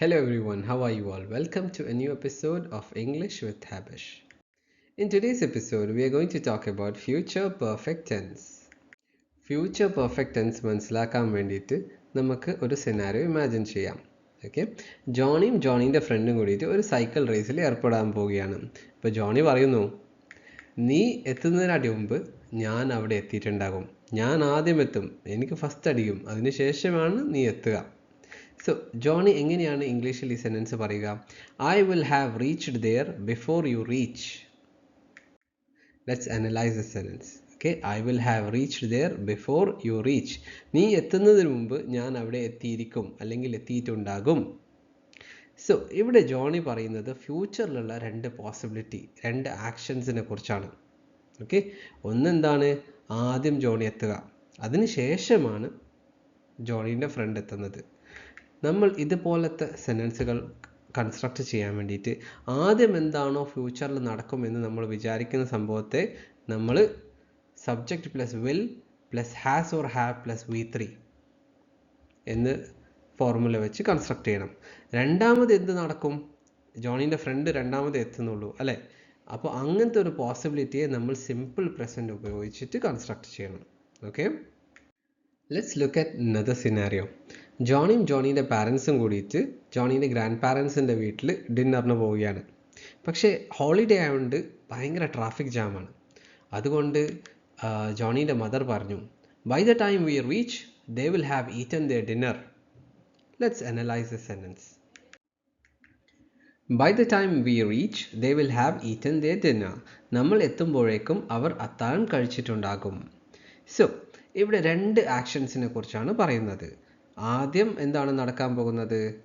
Hello everyone, how are you all? Welcome to a new episode of English with Habish. In today's episode, we are going to talk about future perfect tense. Future perfect tense മനസ്സിലാക്കാൻ വേണ്ടിയിട്ട് നമുക്ക് ഒരു scenario imagine ചെയ്യാം. Okay ജോണിയും ജോണീന്റെ ഫ്രണ്ടും കൂടിയിട്ട് ഒരു സൈക്കിൾ റേസിൽ ഏർപ്പെടാൻ പോവുകയാണ്. ഇപ്പോൾ ജോണി പറയുന്നു നീ എത്തുന്നതിനടി മുമ്പ് ഞാൻ അവിടെ എത്തിയിട്ടുണ്ടാകും. ഞാൻ ആദ്യം എത്തും. എനിക്ക് ഫസ്റ്റ് അടിക്കും അതിനുശേഷമാണ് നീ എത്തുക. സോ ജോണി എങ്ങനെയാണ് ഇംഗ്ലീഷിൽ ഈ സെന്റൻസ് പറയുക? I will have reached there before you reach let's analyse the sentence okay I will have reached there before you reach നീ എത്തുന്നതിന് മുമ്പ് ഞാൻ അവിടെ എത്തിയിരിക്കും അല്ലെങ്കിൽ എത്തിയിട്ടുണ്ടാകും. സോ ഇവിടെ ജോണി പറയുന്നത് ഫ്യൂച്ചറിലുള്ള രണ്ട് പോസിബിലിറ്റി രണ്ട് ആക്ഷൻസിനെ കുറിച്ചാണ്. ഓക്കെ ഒന്നെന്താണ്? ആദ്യം ജോണി എത്തുക. അതിന് ശേഷമാണ് ജോണീന്റെ ഫ്രണ്ട് എത്തുന്നത്. നമ്മൾ ഇതുപോലത്തെ സെന്റൻസുകൾ കൺസ്ട്രക്റ്റ് ചെയ്യാൻ വേണ്ടിയിട്ട് ആദ്യം എന്താണോ ഫ്യൂച്ചറിൽ നടക്കുമെന്ന് നമ്മൾ വിചാരിക്കുന്ന സംഭവത്തെ നമ്മൾ subject plus will plus has or have plus V three എന്ന് ഫോർമുല വെച്ച് കൺസ്ട്രക്ട് ചെയ്യണം. രണ്ടാമത് എന്ത് നടക്കും? ജോണീന്റെ ഫ്രണ്ട് രണ്ടാമത് എത്തുന്നുള്ളൂ അല്ലേ? അപ്പോൾ അങ്ങനത്തെ ഒരു പോസിബിലിറ്റിയെ നമ്മൾ സിമ്പിൾ പ്രസന്റ് ഉപയോഗിച്ചിട്ട് കൺസ്ട്രക്ട് ചെയ്യണം. Okay let's look at another scenario ജോണിയും ജോണീന്റെ പാരൻസും കൂടിയിട്ട് ജോണീന്റെ ഗ്രാൻഡ് പാരൻസിന്റെ വീട്ടിൽ ഡിന്നറിന് പോവുകയാണ്. പക്ഷേ ഹോളിഡേ ആയതുകൊണ്ട് ഭയങ്കര ട്രാഫിക് ജാമാണ്. അതുകൊണ്ട് ജോണീന്റെ മദർ പറഞ്ഞു by the time we reach they will have eaten the dinner let's analyse the sentence by the time we reach they will have eaten the dinner നമ്മൾ എത്തുമ്പോഴേക്കും അവർ അത്താഴം കഴിച്ചിട്ടുണ്ടാകും. സോ ഇവിടെ രണ്ട് ആക്ഷൻസിനെ കുറിച്ചാണ് പറയുന്നത്. ആദ്യം എന്താണ് നടക്കാൻ പോകുന്നത്?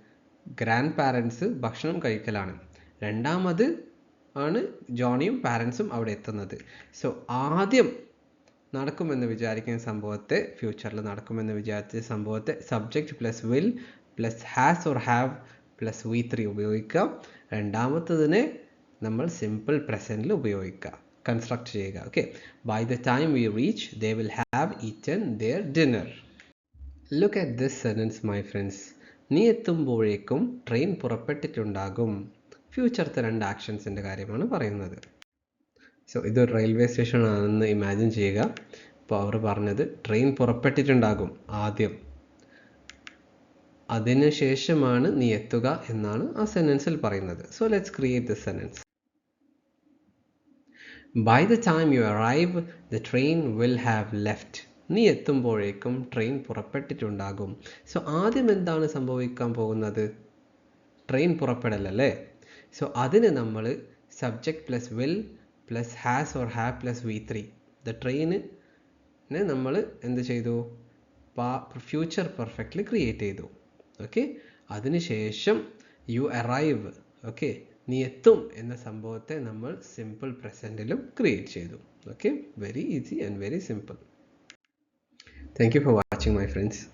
ഗ്രാൻഡ് പാരൻസ് ഭക്ഷണം കഴിക്കലാണ്. രണ്ടാമത് ആണ് ജോണിയും പാരൻസും അവിടെ എത്തുന്നത്. സോ ആദ്യം നടക്കുമെന്ന് വിചാരിക്കുന്ന സംഭവത്തെ ഫ്യൂച്ചറിൽ നടക്കുമെന്ന് വിചാരിച്ച സംഭവത്തെ subject plus will plus has or have plus V three ഉപയോഗിക്കാം. രണ്ടാമത്തതിനെ നമ്മൾ സിമ്പിൾ പ്രസന്റിൽ ഉപയോഗിക്കുക കൺസ്ട്രക്ട് ചെയ്യുക. Okay by the time we reach they will have eaten there dinner look at this sentence my friends നീ എത്തുമ്പോഴേക്കും ട്രെയിൻ പുറപ്പെട്ടിട്ടുണ്ടാകും. ഫ്യൂച്ചറത്തെ രണ്ട് ആക്ഷൻസിന്റെ കാര്യമാണ് പറയുന്നത്. സോ ഇതൊരു റെയിൽവേ സ്റ്റേഷൻ ആണെന്ന് ഇമാജിൻ ചെയ്യുക. അപ്പോൾ അവർ പറഞ്ഞത് ട്രെയിൻ പുറപ്പെട്ടിട്ടുണ്ടാകും ആദ്യം. അതിനുശേഷമാണ് നീ എത്തുക എന്നാണ് ആ സെന്റൻസിൽ പറയുന്നത്. So let's create the sentence by the time you arrive the train will have left നീ എത്തുമ്പോഴേക്കും ട്രെയിൻ പുറപ്പെട്ടിട്ടുണ്ടാകും. സോ ആദ്യം എന്താണ് സംഭവിക്കാൻ പോകുന്നത്? ട്രെയിൻ പുറപ്പെടലല്ലേ? സോ അതിന് നമ്മൾ subject plus will plus has or have plus V three the train നമ്മൾ എന്ത് ചെയ്തു? ഫ്യൂച്ചർ പെർഫെക്റ്റ്ലി ക്രിയേറ്റ് ചെയ്തു. ഓക്കെ അതിനുശേഷം യു അറൈവ് ഓക്കെ നീ എത്തും എന്ന സംഭവത്തെ നമ്മൾ സിമ്പിൾ പ്രസന്റിലും ക്രിയേറ്റ് ചെയ്തു. Okay very easy and very simple Thank you for watching my friends.